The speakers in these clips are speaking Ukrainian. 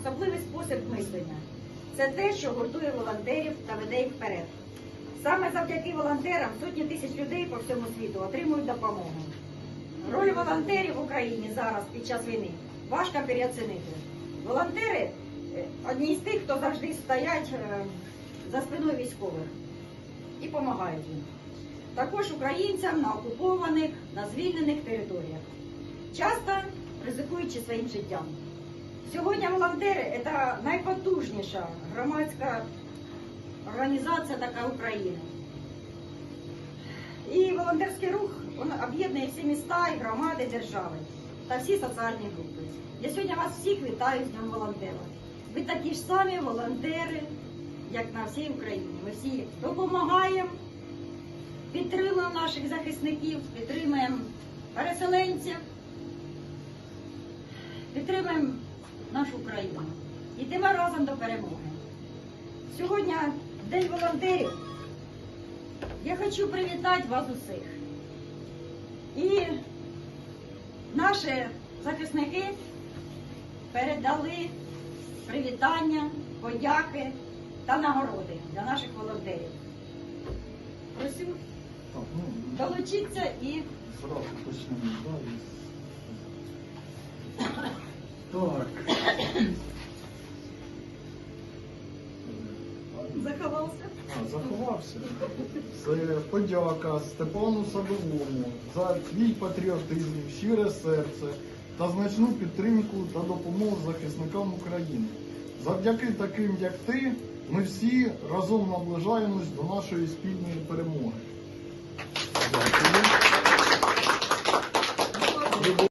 особливий спосіб мислення. Це те, що гуртує волонтерів та веде їх вперед. Саме завдяки волонтерам сотні тисяч людей по всьому світу отримують допомогу. Роль волонтерів в Україні зараз під час війни важко переоцінити. Волонтери е, одні з тих, хто завжди стоять е, за спиною військових і допомагають їм. Також українцям на окупованих, на звільнених територіях, часто ризикуючи своїм життям. Сьогодні волонтери це найпотужніша громадська організація така України. І волонтерський рух об'єднує всі міста і громади держави та всі соціальні групи. Я сьогодні вас всіх вітаю з Днем волонтера. Ви такі ж самі волонтери, як на всій Україні. Ми всі допомагаємо, підтримуємо наших захисників, підтримуємо переселенців, підтримуємо нашу країну. Йдемо разом до перемоги. Сьогодні День волонтерів. Я хочу привітати вас усіх. І наші захисники передали привітання, подяки та нагороди для наших волонтерів. Просю долучитися і Так. заховався. А, заховався. Це подяка Степану Садовому за твій патріотизм, щире серце та значну підтримку та допомогу захисникам України. Завдяки таким, як ти, ми всі разом наближаємось до нашої спільної перемоги. Дякую.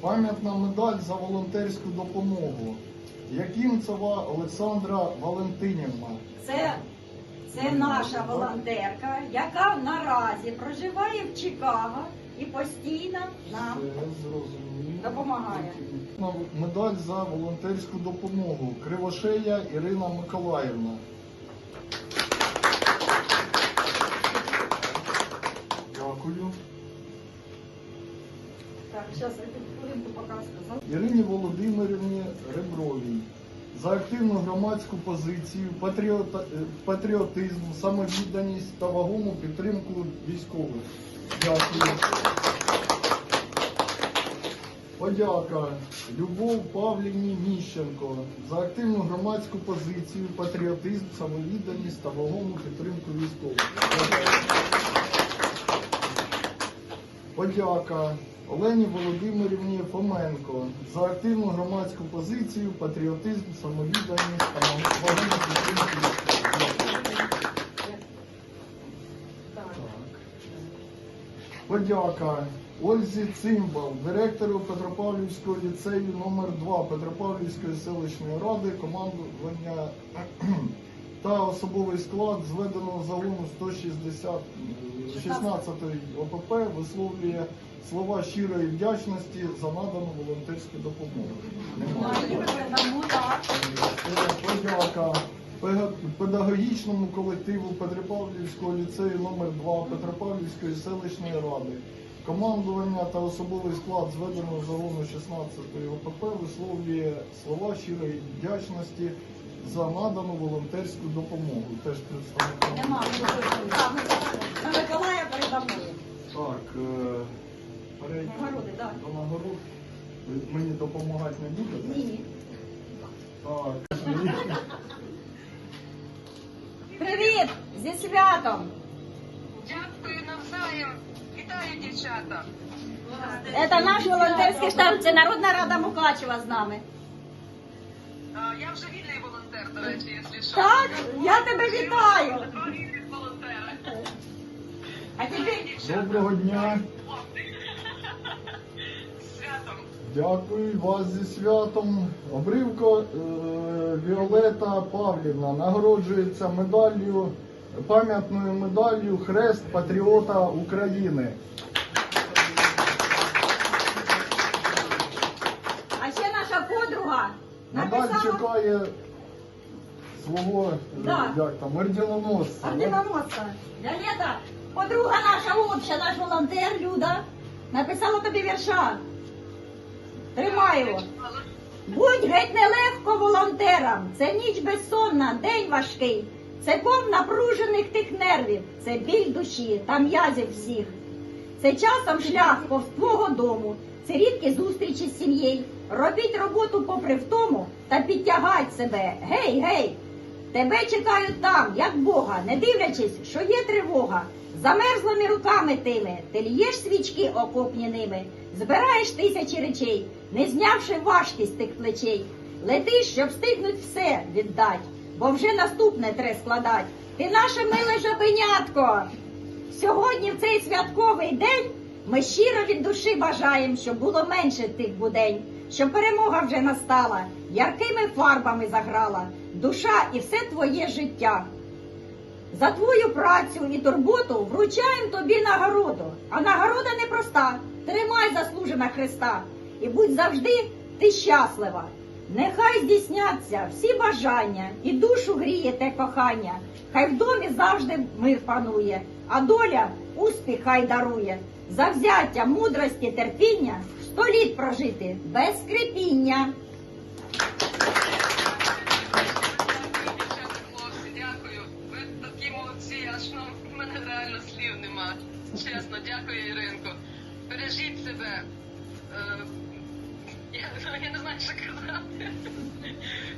Пам'ятна медаль за волонтерську допомогу. Якимцева Олександра Валентинівна. Це, це наша волонтерка, яка наразі проживає в Чикаго і постійно нам допомагає. Медаль за волонтерську допомогу. Кривошея Ірина Миколаївна. Так, зараз я хвилинку поки сказав. Ірині Володимирівні Ребровій. За активну громадську позицію, е, патріотизм, самовідданість та вагому підтримку військових. Дякую. Подяка Любов Павлівні Міщенко за активну громадську позицію, патріотизм, самовідданість та вагому підтримку військових. Подяка Олені Володимирівні Фоменко за активну громадську позицію, патріотизм, самовідданість та підтримку Подяка Ользі Цимбал, директору Петропавлівського ліцею номер 2 Петропавлівської селищної ради, командування та особовий склад зведеного загону 160 16 ОПП висловлює слова щирої вдячності за надану волонтерську допомогу. Подяка педагогічному колективу Петропавлівського ліцею номер 2 Петропавлівської селищної ради. Командування та особовий склад зведеного загону 16-ї ОПП висловлює слова щирої вдячності за надану волонтерську допомогу. Теж представникам. Нема. Так, е, Нагороди, так. до нагород. Ви Мені допомагати не будете? Ні. Так. Привіт! Зі святом! Дякую навзаєм. Вітаю, дівчата. Це наш волонтерський штаб, це Народна Рада Мукачева з нами. А, Я вже вільний волонтер, до речі, якщо що. Так, я тебе вітаю. Два вільних волонтери. А тобі Доброго дня. Дякую вас зі святом. Обривко е, Віолета Павлівна нагороджується медаллю, пам'ятною медаллю Хрест Патріота України. А ще наша подруга написала чекає свого е, Да. як там, орденоносця. да? орденоносця. Лялета, подруга наша обща, наш волонтер Люда, написала тобі вірша. Тримай його. Будь геть нелегко волонтерам, це ніч безсонна, день важкий. Це ком напружених тих нервів, це біль душі та м'язів всіх. Це часом шлях повз твого дому, це рідкі зустрічі з сім'єю. Робіть роботу попри втому та підтягать себе. Гей, гей! Тебе чекають там, як Бога, не дивлячись, що є тривога. Замерзлими руками тими, ти лієш свічки окопні ними, збираєш тисячі речей, не знявши важкість тих плечей. Летиш, щоб встигнуть все віддать, бо вже наступне тре складать. Ти наше миле жабенятко. Сьогодні, в цей святковий день, ми щиро від душі бажаємо, щоб було менше тих будень, щоб перемога вже настала, яркими фарбами заграла, душа і все твоє життя. За твою працю і турботу вручаємо тобі нагороду. А нагорода непроста. Тримай заслужена Христа. І будь завжди ти щаслива. Нехай здійсняться всі бажання, і душу гріє те кохання. Хай в домі завжди мир панує, а доля успіх хай дарує. Завзяття, мудрості, терпіння, сто літ прожити без скрипіння. Дякую. Ви такі молодці, аж ну, мене реально слів нема. Чесно, дякую, Іринко. Бережіть себе. Я, не знаю, що казати.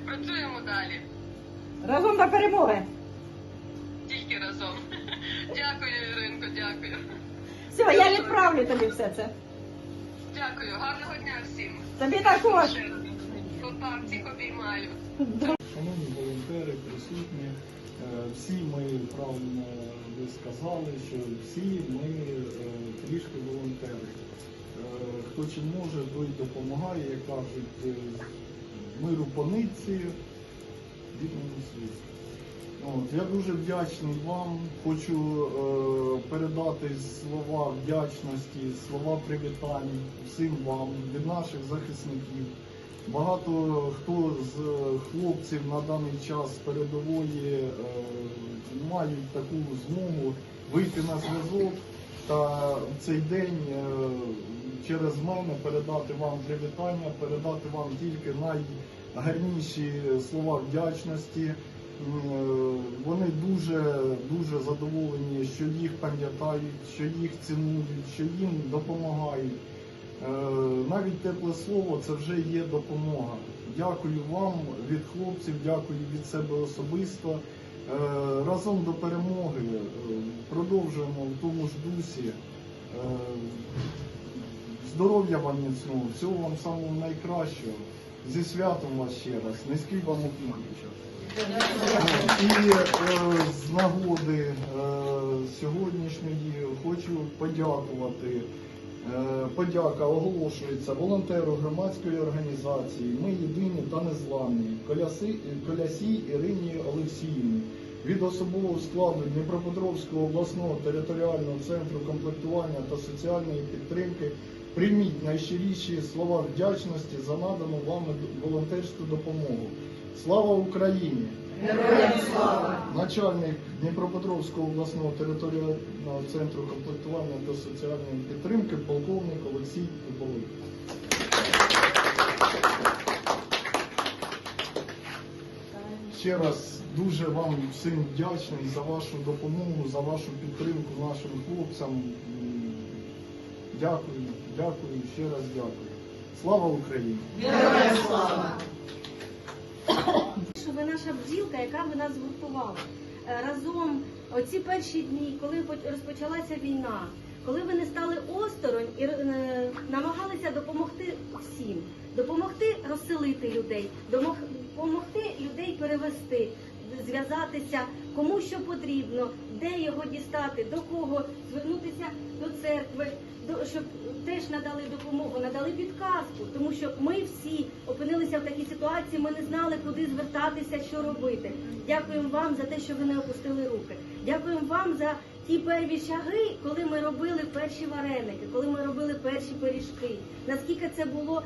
Працюємо далі. Разом до перемоги. Тільки разом. Дякую, Іринко, дякую. Все, я відправлю тобі все це. Дякую, гарного дня всім. Тобі також. Ще всіх обіймаю. Шановні волонтери, присутні, е, всі ми правильно ви сказали, що всі ми е, трішки волонтери. Хто чим може, той допомагає, як кажуть, е, миру по нитці, бідному світу. От, я дуже вдячний вам. Хочу е, передати слова вдячності, слова привітань всім вам від наших захисників. Багато хто з хлопців на даний час передової е, мають таку змогу вийти на зв'язок та в цей день е, через мене передати вам привітання, передати вам тільки найгарніші слова вдячності. Е, Вони дуже дуже задоволені, що їх пам'ятають, що їх цінують, що їм допомагають. Е, Навіть тепле слово це вже є допомога. Дякую вам від хлопців, дякую від себе особисто. Е, Разом до перемоги продовжуємо в тому ж дусі. Здоров'я вам міцного, всього вам самого найкращого. Зі святом вас ще раз. Низький вам уклін. І е, з нагоди е, сьогоднішньої хочу подякувати. Е, Подяка оголошується волонтеру громадської організації Ми єдині та незламні Коляси, Колясій Ірині Олексіївні від особового складу Дніпропетровського обласного територіального центру комплектування та соціальної підтримки. Прийміть найщиріші слова вдячності за надану вами волонтерську допомогу. Слава Україні! Героям слава! Начальник Дніпропетровського обласного територіального центру комплектування та соціальної підтримки, полковник Олексій Куполик. Ще раз дуже вам всім вдячний за вашу допомогу, за вашу підтримку нашим хлопцям. Дякую, дякую, ще раз дякую. Слава Україні! Героям слава! що ви наша бджілка, яка би нас згуртувала. Е, Разом оці перші дні, коли поч- розпочалася війна, коли ви не стали осторонь і е, намагалися допомогти всім, допомогти розселити людей, допомогти людей перевести, зв'язатися, кому що потрібно, де його дістати, до кого звернутися до церкви, до- щоб теж надали допомогу, надали підказку, тому що ми всі опинилися в такій ситуації, ми не знали, куди звертатися, що робити. Дякуємо вам за те, що ви не опустили руки. Дякуємо вам за ті перві шаги, коли ми робили перші вареники, коли ми робили перші пиріжки. Наскільки це було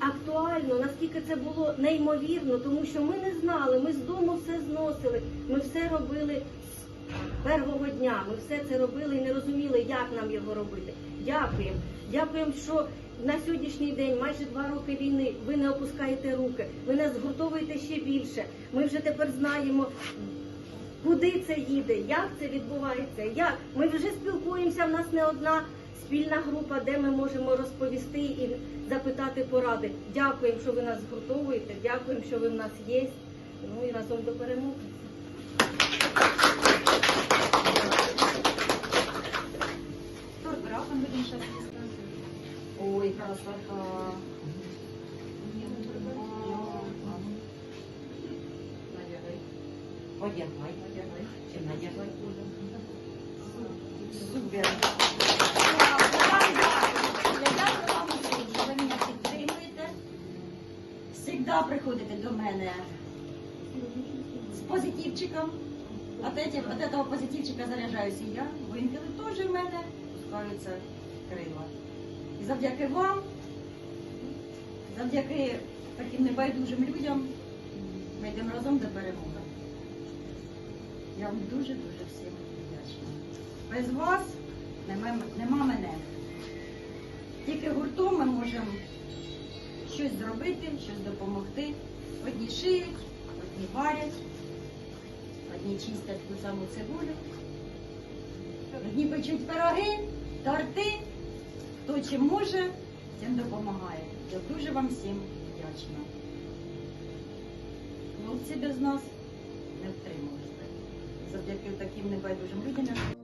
актуально, наскільки це було неймовірно, тому що ми не знали, ми з дому все зносили, ми все робили з першого дня. Ми все це робили і не розуміли, як нам його робити. Дякуємо. Дякуємо, що на сьогоднішній день, майже два роки війни, ви не опускаєте руки, ви нас згуртовуєте ще більше. Ми вже тепер знаємо, куди це їде, як це відбувається, як ми вже спілкуємося. В нас не одна спільна група, де ми можемо розповісти і запитати поради. Дякуємо, що ви нас згуртовуєте. Дякуємо, що ви в нас є. Ну і разом до перемоги. Торт графом будемо зараз дістати. Ой, красота. Надягай. Одягай, одягай. Чи надягай? Супер. Всегда приходите до мене з позитивчиком. От, этого позитивчика заряджаюся я. Винкели теж в мене пускаються крила. І завдяки вам, завдяки таким небайдужим людям, ми йдемо разом до перемоги. Я вам дуже-дуже всім вдячна. Без вас нема мене. Тільки гуртом ми можемо щось зробити, щось допомогти. Одні шиють, одні варять, одні чистять ту саму цибулю, одні печуть пироги, торти. Хто чим може, тим допомагає. Я дуже вам всім вдячна. Хлопці без нас не втримуєте. Завдяки таким небайдужим людям.